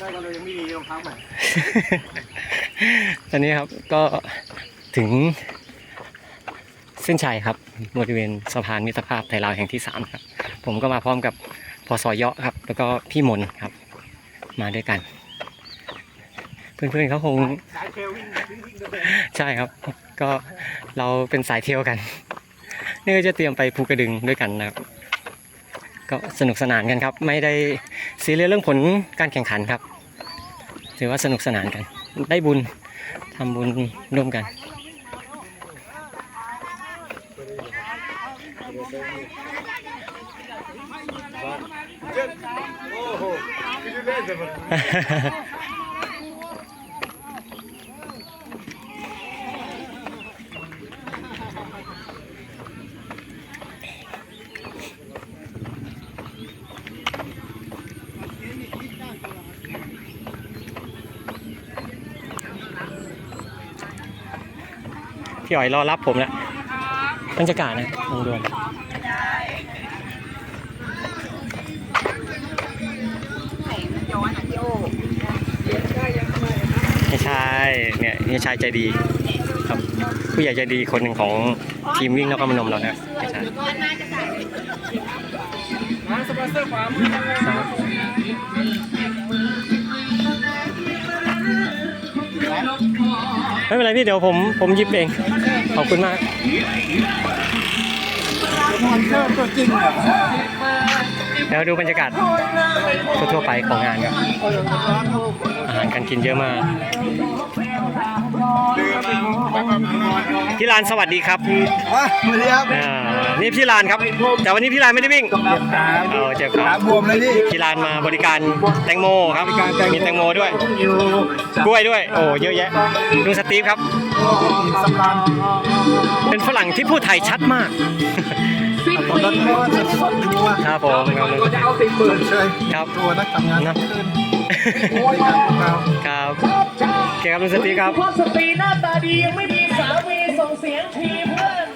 ได้ก็เลยยังไม่มีรองเท้าใหม่ตอนนี้ครับก็ถึงเส้นชัยครับบริเวณสะพานมิตรภาพไทยลาวแห่งที่สามครับ ผมก็มาพร้อมกับพศเยาะครับ แล้วก็พี่มนครับ มาด้วยกัน เพื่อนๆเขาคงสายเทรลวิ่งวิ่งวิ่งเดินใช่ครับ ก็เราเป็นสายเที่ยวกันนี่ก็จะเตรียมไปภูกระดึงด้วยกันนะครับ ก็สนุกสนานกันครับ ไม่ได้ซีเรียสเรื่องผลการแข่งขันครับ ถือว่าสนุกสนานกัน ได้บุญทำบุญร่วมกันโอ้โหไม่ได้เล่นแต่มัน พี่อ๋อยรอรับผมแล้วบรรยากาศนะลองดูไม่ใช่เนี่ยเฮียชายใจดีครับผู้ใหญ่ใจดีคนหนึ่งของทีมวิ่งนครพนมเรานะครับไม่ใช่มาสปอนเซอร์ความ ไม่เป็นไรพี่เดี๋ยวผมผมยิบเอง ขอบคุณมากเซอร์ตัวจริงเหรอเดี๋ยวดูบรรยากาศทั่วๆไปของงานครับ อาหารการกินเยอะมาก พี่ลานสวัสดีครับอะสวัสดีครับอ่านี่พี่ลานครับ แต่วันนี้พี่ลานไม่ได้วิ่งเออเจ็บคขารับบวมเลยพี่ พี่ลานมาบริการแตงโมครับ บริการแตงโม มีแตงโมด้วย กล้วยด้วย โอ้เยอะแยะดูสตีฟครับ สำรานเป็นฝรั่งที่พูดไทยชัดมากตอนนั้นว่าจะสดนัวครับผมครับจะเอาสิบหมื่นเชยครับตัวนักทำงานนะคืนโอ้ยงานของเราครับโอ เคครับดูสตีฟครับพอสตรีหน้าตาดียังไม่มีสามีส่งเสียงทีเพื่อน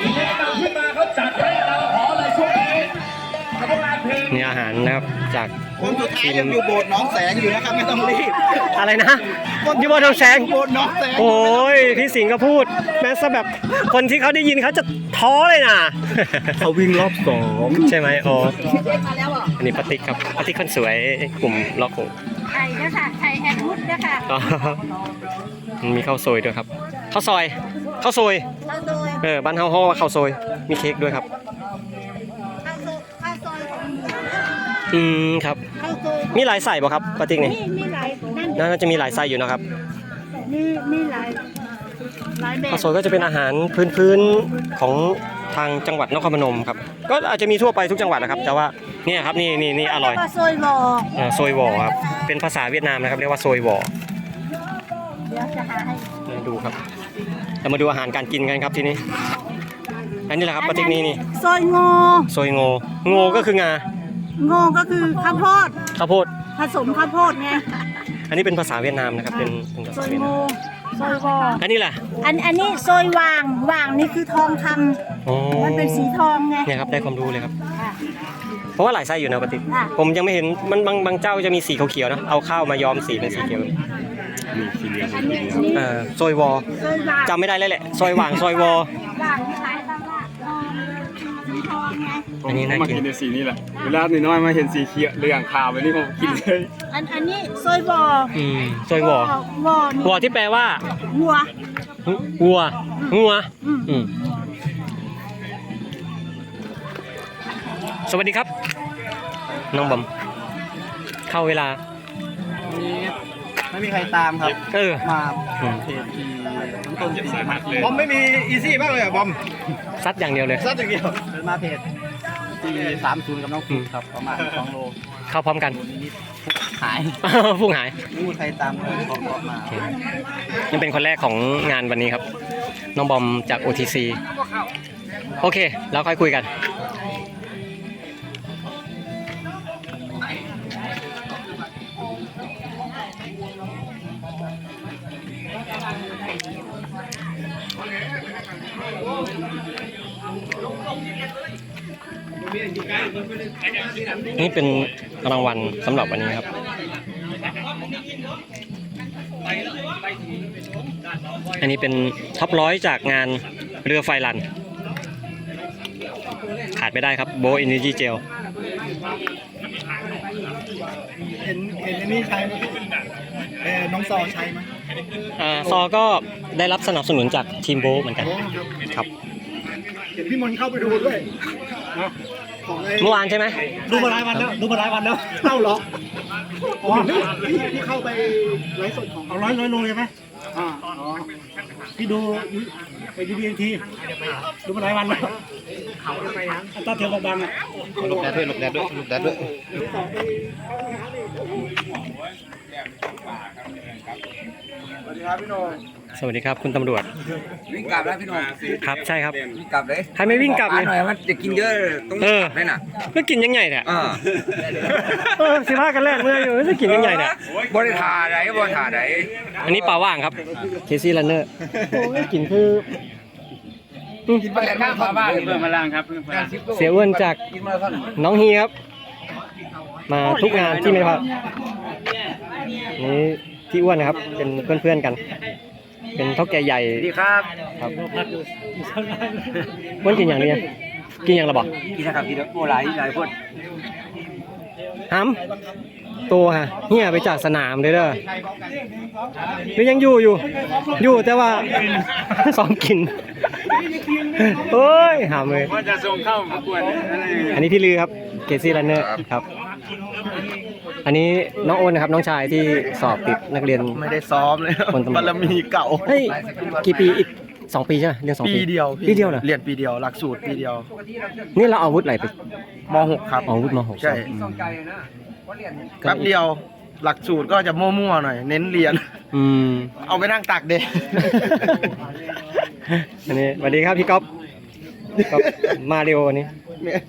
อีกแนะนำขึ้นมาเขาจัดให้เราขอเลยช่วงนี้ทำงานเพลงนี่อาหารนะครับจากคนสุดท้ายยังอยู่โบสถ์หน้องแสงอยู่นะครับไม่ต้องรีบอะไรนะยูบอลทองแสงโบสถ์หน้องแสงโอ้ยพี่สิงห์ก็พูด แม้ซะแบบคนที่เขาได้ยินเขาจะท้อเลยนะเขาวิ่งรอบสองใช่ไหมโอ้อันนี้ปาติกครับปาติกคนสวยกลุ่มล็อกโก ไทยเด้อค่ะไทยแอนด์วุฒเด้อค่ะอ๋อมันมีข้าวซอยด้วยครับข้าวซอยข้าวซอยข้าวซอยเออบ้านเฮาฮ้อว่าข้าวซอยมีเค้กด้วยครับ ข้าวซอยข้าวซอยของอืมครับ ข้าวซอยมีหลายไส้ป่ะครับปาติกนี่นี่มีหลายนั่นน่าจะมีหลายไส้อยู่นะครับมีมีหลายหลายแบบข้าวซอยก็จะเป็นอาหารพื้นๆของ ทางจังหวัดนครพนมครับ ก็อาจจะมีทั่วไปทุกจังหวัดนะครับ แต่ว่าเนี่ยครับนี่นี่นี่อร่อยข้าวซอยหล่ออ่าโซยวอครับ เป็นภาษาเวียดนามนะครับเรียกว่าโซยวอเดี๋ยวจะหาให้มาดูครับเรามาดูอาหารการกินกันครับทีนี้ อันนี้แหละครับปาติกนี่นี่ซอยงอโซยโงโงก็คืองาง อก็คือข้าวโพดข้าวโพด ผสมข้าวโพดไงอันนี้เป็นภาษาเวียดนามนะครับเป็นเป็นภาซษาอยเวียดโงนาม ซอยวออันนี้แหละอันอันนี้ซอยว่างว่างนี่คือทองคำโอ้มันเป็นสีทองไง เนี่ยครับได้ความรู้เลยครับ ค่ะเพราะว่าหลายไส้อยู่นะปาติกค่ะ ผมยังไม่เห็นมันบางบางเจ้าจะมีสีเขียวๆนะเอาข้าวมาย้อมสีเป็นสีเขียวอันนี้อันนี้เออโซยวอซอยว่างจำไม่ได้เลยแหละซอยหว่างซอยวอว่างที่ขาย องไงอันนี้น่ากินผมมาเห็นในสีนี้แหละเวลาหน้อยๆมาเห็นสีเขียวเหลืองขาวแบบนี้ผมกินเลยอันอันนี้ซอยวออืมซอยวอวอนี่วอที่แปลว่าวัววัวงัวอืมอืมสวัสดีครับ น้องบอมเข้าเวลาไม่มีใครตามครับ เออมาอืมเพจทีน้ำต้นสีบอมไม่มีอีซี่บ้างเลยอะบอมซัดอย่างเดียวเลยซัดอย่างเดียวเดินมาเพจ ทีสามศูนย์กับน้องฟุกครับประมาณสองโลเข้าพร้อมกัน นิดๆหายพุ่งหายไม่มีใครตามเลยบอกบอกมานี่เป็นคนแรกของงานวันนี้ครับ น้องบอมจาก OTC โอเค แล้วค่อยคุยกัน นี่เป็นรางวัลสำหรับวันนี้ครับ อันนี้เป็นท็อปร้อยจากงานเรือไฟรัน ขาดไม่ได้ครับโบอินเนจีเจลเห็นเห็นอันนี้ใช้ไหมเออน้องซอใช้ไหมอ่าซอก็ได้รับสนับสนุนจากทีมโบเหมือนกัน ครับ เห็นพี่มนต์เข้าไปดูด้วยของไอ้ เมื่อวานใช่ไหมดูมาหลายวันแล้วดูมาหลายวันแล้วเข้าเหรออ๋อพี่พี่เข้าไปไลฟ์สดของเอาร้อยร้อยโลใช่ไหมอ่าอ๋อพี่ดูไปดูบีเอ็นทีดูมาหลายวันแล้วอัตราเทียมบางๆอะหลบแดดด้วยหลบแดดด้วยหลบแดดด้วยสวัสดีครับ คุณตำรวจ วิ่งกลับแล้วพี่หนุ่มครับใช่ครับ วิ่งกลับเลยใครไม่วิ่งกลับปาเลย หน่อยมันจะกินเยอะต้องเออกลับเลยน่ะก็กินยังไงเนี่ยอ่าเออสิบห้ากันแรกเมื่ออยู่จะกินยังไงเนี่ยบริทาไหนบริทาไหนอันนี้ปลาว่างครับเคซี่ลันเนอร์โอ้ยกินคืออืมกินมาแต่ข้างฝาบ้านเพิ่มพลังครับเพิ่มพลังเสียอ้วนจากกินมาท่านน้องฮีครับ มาทุกงานที่ไม่พลาดนี่พี่อ้วนนะครับเป็นเพื่อนๆกัน เป็นเท่าแก่ใหญ่สวัสดีครับครับอ้วนกินอย่างนี้นะกินอย่างระบอกกินนะครับกินโอ้หลายหลายคนห้ำตัวฮะเฮียไปจากสนามเลยเด้อหรือยังอยู่อยู่ อยู่แต่ว่าซ้อมกินโอ้ยหามเลยว่าจะส่งเข้าประกวดอะไรอันนี้พี่ลือครับเกซี่รันเนอร์ครับ อันนี้น้องโอนนะครับน้องชายที่สอบติดนักเรียน ไม่ได้ซ้อมเลยคนตำรวจ บารมีเก่า เฮ้ยกี่ปีอีกสองปีใช่ไหมเรียนสองปีปีเดียวปีเดียวเหรอเรียนปีเดียวหลักสูตรปีเดียวนี่เราเอาอาวุธอะไรไป ม .6 ครับเอาอาวุธมาหกใช่อืมไกลนะเพราะเรียนแป๊บเดียวหลักสูตรก็จะมั่วๆหน่อย เน้นเรียน อืม เอาไปนั่งตักเด็อันนี้สวัสดีครับพี่ก๊อฟก๊อฟมาเร็ววันนี้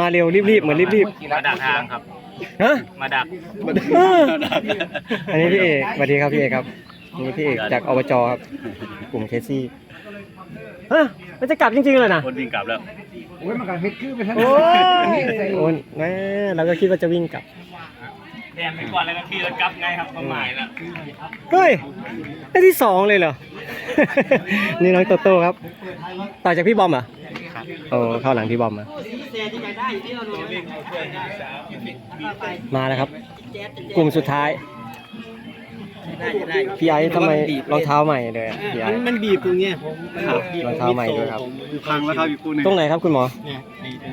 มาเร็วรีบๆเหมือนรีบมาดักทางครับๆ ฮะมาดักเอออันนี้พี่เอกสวัสดีครับพี่เอกครับอันนี้พี่เอกจากอบจครับ กลุ่มเคซี่ฮะมันจะกลับจริงๆเลยนะคนวิ่งกลับแล้ว โอ้ยมันก็เฮ็ดคือไปทั้งโอ้ยโอนแม่เราก็คิดว่าจะวิ่งกลับแทนไปก่อนแล้วก็ขี่รถกลับไงครับประมาณแล้วเฮ้ยได้ที่สองเลยเหรอ นี่น้องโตโต้ครับ ต่อจากพี่บอมเหรอะ โอ้เข้าหลังพี่บอมมามาแล้วครับ กลุ่มสุดท้ายพี่ไอ้ทำไมรองเท้าใหม่เลยอะพี่ไอ้มันบีบตรงเนี้ยผมครับรองเท้าใหม่ด้วยครับพังแล้วครับอีกคู่หนึ่งตรงไหนครับคุณหมอ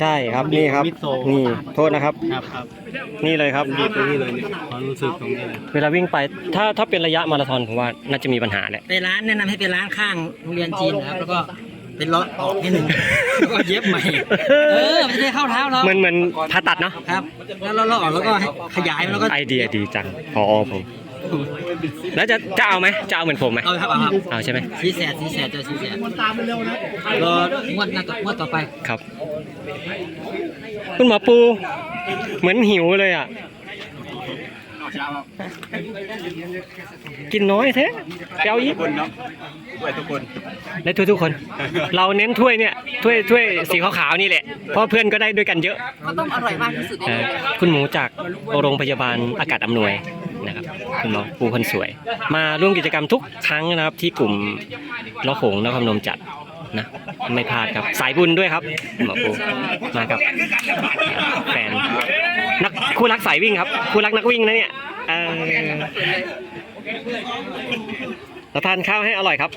ใช่ครับนี่ครับ นี่โทษนะครับ ครับครับนี่เลยครับ บีบตรงนี้เลยเนี่ยความรู้สึกตรงนี้เลยเวลาวิ่งไปถ้าถ้าเป็นระยะมาราธอนผมว่าน่าจะมีปัญหาแหละ ไปร้านแนะนำให้ไปร้านข้างโรงเรียนจีนนะครับ แล้วก็ เป็นเลาะออกนิดหนึ่งแล้วก็เย็บใหม่ เออไม่ได้เข้าเท้าเราเหมือนเหมือนผ่าตัดเนาะครับ แล้วเราเลาะออกแล้วก็ให้ขยายมันแล้วก็ไอเดียดีจังพอผม แล้วจะจะเอาไหมจะเอาเหมือนผมไหมเอาครับเอาครับเอาใช่ไหมสีแสดสีแสดเจอสีแสดตามไปเร็วนะรองวดหน้าต่องวดต่อไปครับ คุณหมอปู เหมือนหิวเลยอะ กินน้อยแท้เปรี้ยวยิบคนเนาะด้วยทุกคนได้ถ้วยทุกคน เราเน้นถ้วยเนี่ยถ้วยถ้วยสีขาวๆนี่แหละเพราะเพื่อนก็ได้ด้วยกันเยอะก็ต้องอร่อยมากที่สุดเอ่อคุณหมูจากโรงพยาบาลอากาศอำนวยนะครับคุณหมอปูคนสวย มาร่วมกิจกรรมทุกครั้งนะครับที่กลุ่มล้อโขงนครพนมจัด นะไม่พลาดครับสายบุญด้วยครับคุณหมอปูมากับแฟนนักคู่รักสายวิ่งครับ คู่รักนักวิ่งนะเนี่ยเออเราทานข้าวให้อร่อยครับ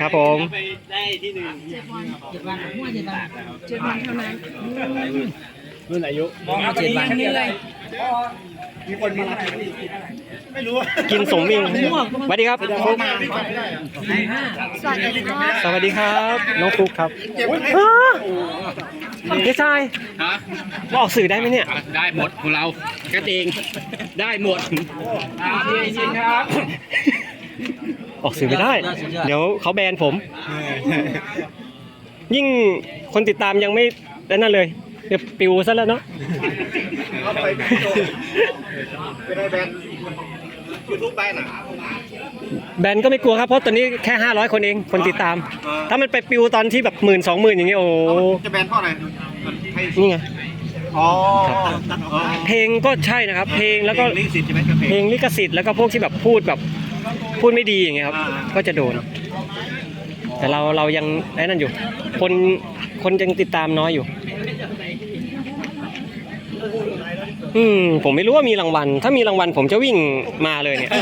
ครับผมเจ็ดวันหัวเจ็ดวันเจ็ดวันเท่านั้นรุ่นอายุเจ็ดวัน กินสมวิ่งสวัสดีครับสวัสดีค่ะสวัสดีครับน้องฟุกครับอ้าไม่ใช่ว่าออกสื่อได้ไหมเนี่ย ได้หมดของเรากันเอง ได้หมดจริงครับ ออกสื่อไม่ได้ เดี๋ยวเขาแบนผม ยิ่งคนติดตามยังไม่ได้นั่นเลย เดี๋ยวปิวซะแล้วเนาะแบนก็ไม่กลัวครับเพราะตอนนี้แค่ 500 คนเองคนติดตาม ถ้ามันไปปิวตอนที่แบบหมื่นสองหมื่นอย่างเงี้ยโอ้โหจะแบนเพราะอะไรนี่ไงอ๋อเพลงก็ใช่นะครับ เพลงแล้วก็ลิขสิทธิ์ใช่ไหมครับเพลงลิขสิทธิ์แล้วก็พวกที่แบบพูดแบบพูดไม่ดีอย่างเงี้ยครับ ก็จะโดน แต่เราเรายังไอ้นั่นอยู่ คนคนยังติดตามน้อยอยู่ อืมผมไม่รู้ว่ามีรางวัล ถ้ามีรางวัลผมจะวิ่งมาเลยเนี่ย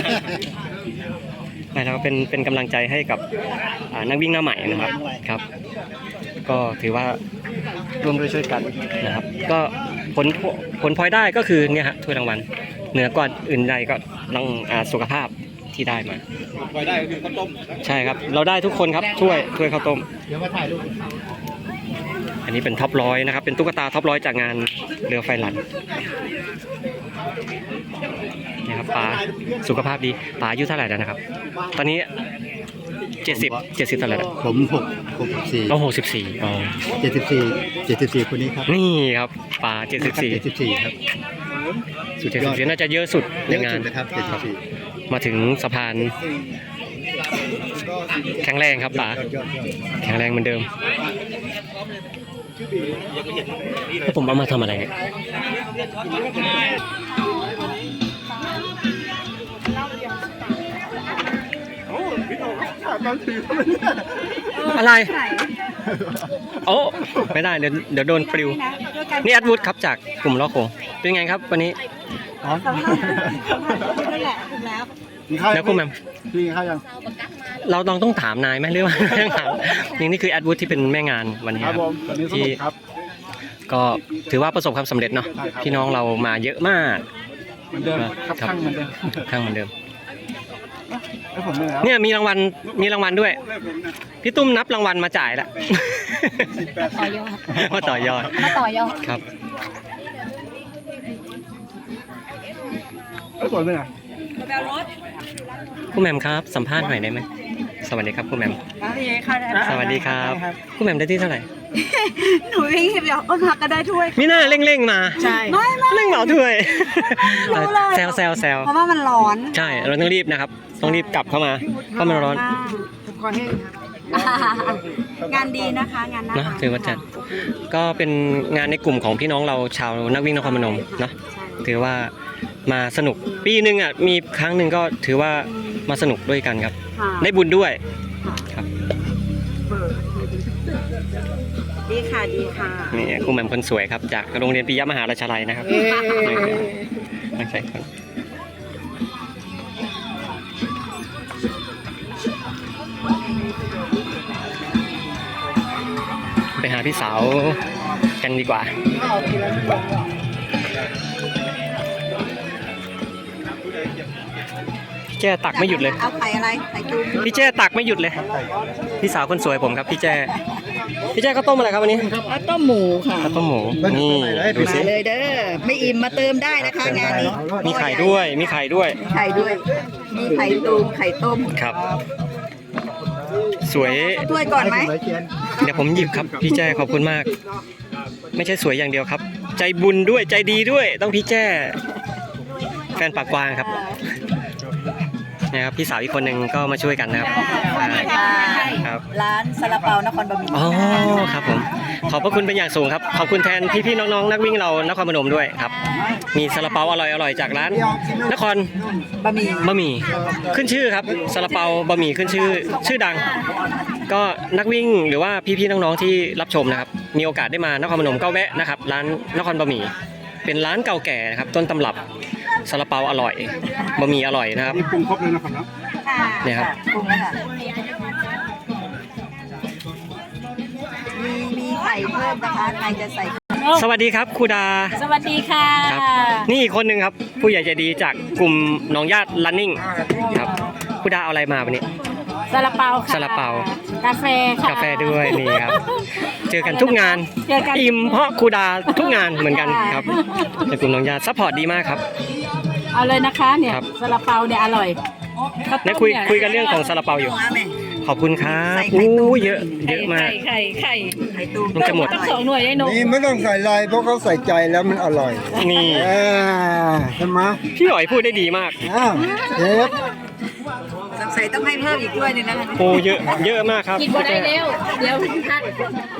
นะครับเป็นเป็นกำลังใจให้กับอ่านักวิ่งหน้าใหม่นะครับครับ ก็ถือว่าร่วมด้วยช่วยกันนะครับ ก็ผลผลพลอยได้ก็คือเนี่ยฮะถ้วยรางวัลเหนือกว่าอื่นใดก็รังอ่าสุขภาพที่ได้มาไปได้ก็คือข้าวต้ม ใช่ครับ เราได้ทุกคนครับถ้วยถ้วยข้าวต้ม เดี๋ยวมาถ่ายรูป อันนี้เป็นท็อปร้อยนะครับ เป็นตุ๊กตาท็อปร้อยจากงานเรือไฟหลันนี่ครับป๋าสุขภาพดีป๋าอายุเท่าไหร่แล้วนะครับ ตอนนี้เจ็ดสิบเจ็ดสิบเท่าไหร่แล้วผมหกหกสี่โอ้หกสิบสี่อ๋อเจ็ดสิบสี่เจ็ดสิบสี่คนนี้ครับนี่ครับป๋าเจ็ดสิบสี่เจ็ดสิบสี่ครับสุดเจ็ดยสิอบดสี่น่าจะเยอะสุดในเยอะงาสุน ดนะครับเจ็ดสิบสี่มาถึงสะพาน แข็งแรงครับป๋ายอดยอดยอด แข็งแรงเหมือนเดิม แล้วผมเอามาทำอะไรเนี่ยอะไร โอ้ ไม่ได้เดี๋ยวเดี๋ยวโดนปลิว นี่แอดวูดครับจากกลุ่มล้อโขงเป็นไงครับวันนี้อ๋อนั่นแหละถูกแล้วมีข้าวแล้วคุณแมมพี่กินข้าวยัง เราต้องต้องถามนายไหมหรือว่าต้องถามนี่นี่คือแอดวูดที่เป็นแม่งานวันนี้คครัรับบผมตอนนี้สที่นุกครับ ก็ถือว่าประสบความสำเร็จเนาะใช่ครับ พี่น้องเรามาเยอะมาก เหมือนเดิมครับครับข้างเหมือนเดิมข้างเหมือนเดิม ไอ้ผมเนี่ยครับเนี่ยมีรางวัลมีรางวัลด้วย พี่ตุ้มนับรางวัลมาจ่ายละ ต่อยอด มาต่อยอดมาต่อยอดครับ ไอ้ผมเนี่ยคุณแหม่มครับ สัมภาษณ์หน่อยได้ไหม สวัสดีครับคุณแหม่มค่ะสวัสดีครับคุณแหม่มได้ที่เท่าไหร่ หนูวิ่งเดียวอ้นพักก็ได้ถ้วยมีหน้าเร่งๆมา ใช่ ไม่ไม่เร่งเหมาถ้วยรู้เลยแซวแซวแซวเพราะว่ามันร้อน ใช่ เราต้องรีบนะครับ ต้องรีบกลับเข้ามาเพราะมันร้อนงานดีนะคะงานน่าเนอะรักถือว่าจัดก็เป็นงานในกลุ่มของพี่น้องเราชาวนักวิ่งนครพนมเนาะถือว่ามาสนุกปีหนึ่งอะมีครั้งหนึ่งก็ถือว่ามาสนุกด้วยกันครับ ค่ะได้บุญด้วยครับดีค่ะดีค่ะ นี่ครูแหม่มคนสวยครับ จากโรงเรียนปิยมหาราชาลัยนะครับตั้งใจคนไปหาพี่สาวกันดีกว่า แจ้ตักไม่หยุดเลย เอาไข่อะไรไข่จุ้มพี่แจ้ตักไม่หยุดเลย พี่สาวคนสวยผมครับ พี่แจ้พี่แจ้ข้าวต้มอะไรครับวันนี้ข้าวต้มหมูค่ะข้าวต้มหมูนี่ดูสิมาเลยเด้อไม่อิ่มมาเติมได้นะคะงานนี้มีไข่ด้วยมีไข่ด้วยไข่ด้วย มีไข่ตูมไข่ต้มครับ สวยถ้วยก่อนไหมเดี๋ยวผมหยิบครับพี่แจ้ขอบคุณมาก ไม่ใช่สวยอย่างเดียวครับ ใจบุญด้วยใจดีด้วยต้องพี่แจ้แฟนปากกวางครับ นะครับพี่สาวอีกคนหนึ่งก็มาช่วยกันนะครับอ่าครับร้านซาลาเปานครบะหมี่อ๋อครับผมขอบพระคุณเป็นอย่างสูงครับขอบคุณแทนพี่ๆน้องๆนักวิ่งเรานครพนมด้วยครับ มีซาลาเปาอร่อยๆจากร้าน นครบะหมี่บะหมี่ขึ้นชื่อครับซาลาเปาบะหมี่ขึ้นชื่อชื่อดัง ก็นักวิ่งหรือว่าพี่ๆน้องๆที่รับชมนะครับมีโอกาสได้มานครพนมก็แวะนะครับร้านนครบะหมี่เป็นร้านเก่าแก่นะครับต้นตำรับ ซาลาเปาอร่อยบะหมี่อร่อยนะครับนี่ปรุงครบเลยนะครับเนาะเนี่ยครับปรุงแล้วค่ะมีมีไข่เพิ่มนะคะใครจะใส่ สวัสดีครับครูดา สวัสดีค่ะ ครับ นี่อีกคนหนึ่งครับ ผู้ใหญ่ใจดีจากกลุ่มหน้องญาติ running ครับครูดาเอาอะไรมาวันนี้ ซาลาเปาค่ะซาลาเปา กาแฟค่ะกาแฟด้วยนี่ครับ เจอกันทุกงาน เจอกันอิ่มเพราะครูดาทุกงานเหมือนกันครับในกลุ่มหน้องญาติซัพพอร์ตดีมากครับ เอาเลยนะคะเนี่ยครับ ซาลาเปาเนี่ยอร่อยข้าวต้มนี่คุยเนี่คุยกันเรื่องของซาลาเปาอยู่มาแม่ขอบคุณครับใส่ไข่อู้ตุ้มเยอะ เยอะมาก ไข่ไข่ไข่ตูมมันจะหมด ต้องสองหน่วยไอ้หนกนี่ไม่ต้องใส่ลายเพราะเขาใส่ใจแล้วมันอร่อยนี่ เออใช่ไหมพี่หอยพูดได้ดีมากอ้าวเชฟสงสัยต้องให้เพิ่มอีกด้วยหนึงนะคะโอ้เยอะ เยอะมากครับกินบ่ได้เร็วเดี๋ยวพักเอ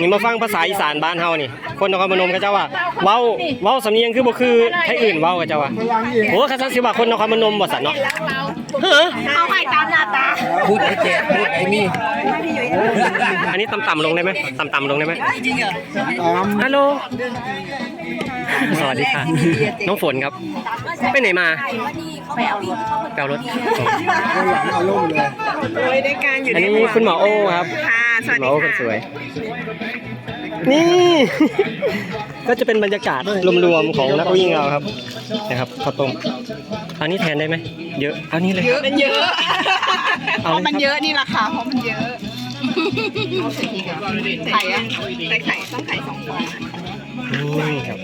นี่มาฟังภาษาอีสานบ้านเฮานี่ คนนครพนมก็เจ้าว่าเว้าเว้าสำเนียงคือบ่คือไทยอื่นเว้าก็เจ้าว่าโอ้คันซันสิว่าคนนครพนมบ่สันเนาะเฮ้อเขาให้ตามหน้าตาพูดไอ้เจ๊พูดไอ้มี่อันนี้ต่ำๆลงได้ไหมต่ำๆลงได้ไหมตามฮัลโหลสวัสดีค่ะน้องฝนครับ ไปไหนมาไปเอารถแปลรถคนหลังเอาลงเลยโอ้ยได้การอยู่อันนี้คุณหมอโอ้ครับค่ะ สคุวัสณหมดีอโอ้คนสค่ะวย นี่ ก็จะเป็นบรรยากาศรวมๆของนักวิ่งเราครับนะครับข้าวต้มเอานี้แทนได้ไหมเยอะเอานี้เลยเยอะมันเยอะเอาเพเลยครับราะมันเยอะนี่ราคาเพราะมันเยอะไข่อะแต่ไข่ต้องไข่สองฟองนี่ครับ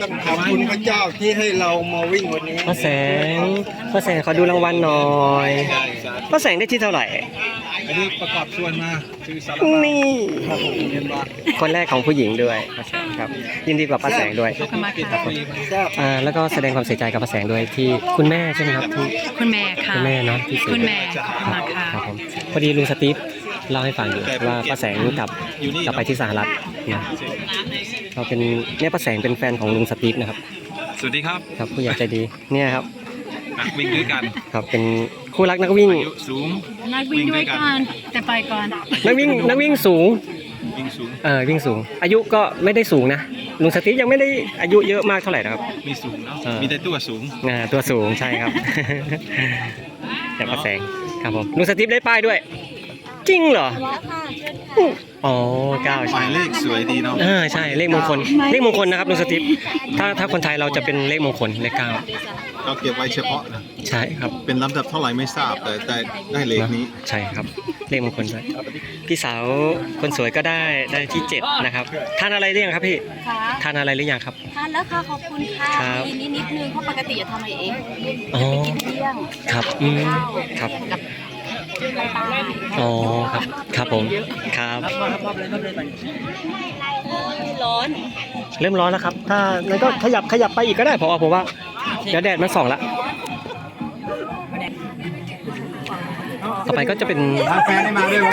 ต้องขอบคุณพระเจ้าที่ให้เรามาวิ่งวันนี้ป้าแสงป้าแสงขอดูรางวัลหน่อยป้าแสงได้ที่เท่าไหร่ อันนี้ประกอบส่วนมาชื่อสารนี่คนแรกของผู้หญิงด้วยป้าแสงครับ ยินดีกับป้าแสงด้วยอ่าแล้วก็แสดงความเสียใจกับป้าแสงด้วยที่คุณแม่ใช่ไหมครับที่คุณแม่ค่ะคุณแม่เนาะที่เสียคุณแม่ขอบคุณมากค่ะครับผมพอดีลุงสตีฟเล่าให้ฟังอยู่ว่าป้าแสงกลับกลับไปที่สหรัฐนะ เราเป็นเนี่ยป้าแสงเป็นแฟนของลุงสตีฟนะครับ สวัสดีครับครับผู้ใหญ่ใจดีเนี่ยครับนักวิ่งด้วยกันครับเป็นคู่รักนักวิ่งอายุสูง นักวิ่งด้วยกันแต่ไปก่อนนักวิ่งนักวิ่งสูงวิ่งสูงเออวิ่งสูง อายุก็ไม่ได้สูงนะลุงสตีฟยังไม่ได้อายุเยอะมากเท่าไหร่นะครับมีสูงเนาะเออมีแต่ตัวสูงอ่าตัวสูงใช่ครับแต่ป้าแสงครับผมลุงสตีฟได้ป้ายด้วย จริงเหรอ อ๋อเก้าหใช่มายเลขสวยดีเนาะอ่าใช่เลขมงคล เลขมงคลนะครับลุงสตีฟถ้าถ้าคนไทยเราจะเป็นเลขมงคลเลขเก้าเราเก็บไว้เฉพาะนะใช่ครับเป็นลำดับเท่าไหร่ไม่ทราบแต่แต่ได้เลขนี้ ใช่ครับ เลขมงคลด้วยพี่สาวคนสวยก็ได้ได้ที่เจ็ดนะครับทานอะไรหรือยังครับพี่ค่ะทานอะไรหรือยังครับ ทานแล้วค่ะขอบคุณค่ะครับ มีนิดนิดนึงเพราะปกติจะทำเองอ๋อกินเที่ยงครับอืมครับ กับปลา อ๋อครับ ครับผม ครับ ร้อน เริ่มร้อนแล้วครับ ถ้างั้นก็ขยับขยับไปอีกก็ได้พอผมว่า เดี๋ยวแดดมันส่องละต่อไปก็จะเป็น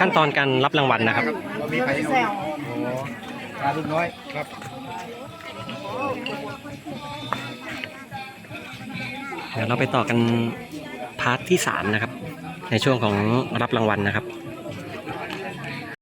ขั้นตอนการรับรางวัลนะครับมีใครเอาปลาลูกน้อยครับเดี๋ยวเราไปต่อกันพาร์ทที่ 3 นะครับ ในช่วงของรับรางวัลนะครับ